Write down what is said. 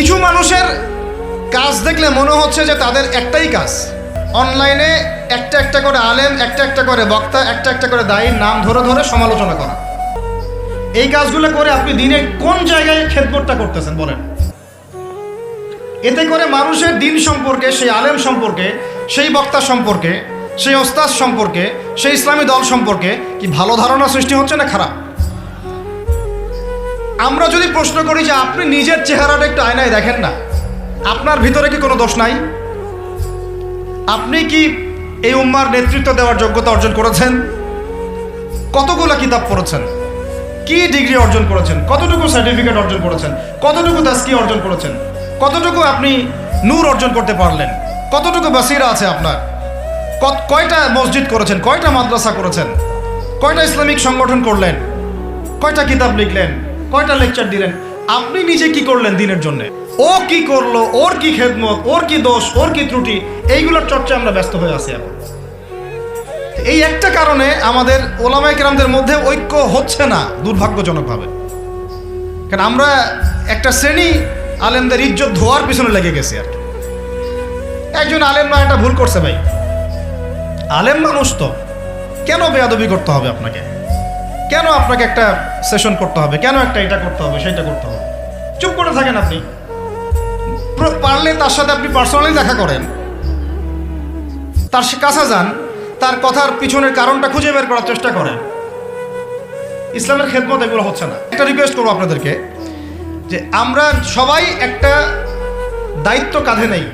কিছু মানুষের কাজ দেখলে মনে হচ্ছে যে তাদের একটাই কাজ। অনলাইনে একটা একটা করে আলেম, একটা একটা করে বক্তা, একটা একটা করে দায়ীর নাম ধরে ধরে সমালোচনা করা। এই কাজগুলো করে আপনি দিনে কোন জায়গায় খেদমতটা করতেছেন বলেন? এতে করে মানুষের দিন সম্পর্কে, সেই আলেম সম্পর্কে, সেই বক্তা সম্পর্কে, সেই ওস্তাদ সম্পর্কে, সেই ইসলামী দল সম্পর্কে কি ভালো ধারণা সৃষ্টি হচ্ছে না খারাপ? আমরা যদি প্রশ্ন করি যে আপনি নিজের চেহারাটা একটু আয়নায় দেখেন না, আপনার ভিতরে কি কোনো দোষ নাই? আপনি কি এই উম্মার নেতৃত্ব দেওয়ার যোগ্যতা অর্জন করেছেন? কতগুলো কিতাব পড়েছেন? কি ডিগ্রি অর্জন করেছেন? কতটুকু সার্টিফিকেট অর্জন করেছেন? কতটুকু তাস্কি অর্জন করেছেন? কতটুকু আপনি নূর অর্জন করতে পারলেন? কতটুকু বাসিরা আছে আপনার? কয়টা মসজিদ করেছেন? কয়টা মাদ্রাসা করেছেন? কয়টা ইসলামিক সংগঠন করলেন? কয়টা কিতাব লিখলেন? কয়টা লেকচার দিলেন? আপনি নিজে কি করলেন দিনের জন্য? ও কি করল, ওর কি খেদমত, ওর কি দোষ, ওর কি ত্রুটি, এইগুলোর চর্চা আমরা ব্যস্ত হয়ে আছি এখন। এই একটা কারণে আমাদের ওলামাই কেরামদের মধ্যে ঐক্য হচ্ছে না, দুর্ভাগ্যজনকভাবে। কারণ আমরা একটা শ্রেণি আলেমদের ইজ্জত ধোয়ার পিছনে লেগে গেছি আর একজন আলেম না, একটা ভুল করছে ভাই। আলেম মানুষ তো, কেন বেয়াদবি করতে হবে আপনাকে? কেন আপনাকে একটা সেশন করতে হবে? কেন একটা এটা করতে হবে, সেটা করতে হবে? চুপ করে থাকেন আপনি। পারলে তার সাথে আপনি পার্সোনালি দেখা করেন। তার কাছে যান, তার কথার পিছনের কারণটা খুঁজে বের করার চেষ্টা করেন। ইসলামের খেদমত এগুলো হচ্ছে না। একটা রিকোয়েস্ট করব আপনাদেরকে, যে আমরা সবাই একটা দায়িত্ব কাঁধে নেই।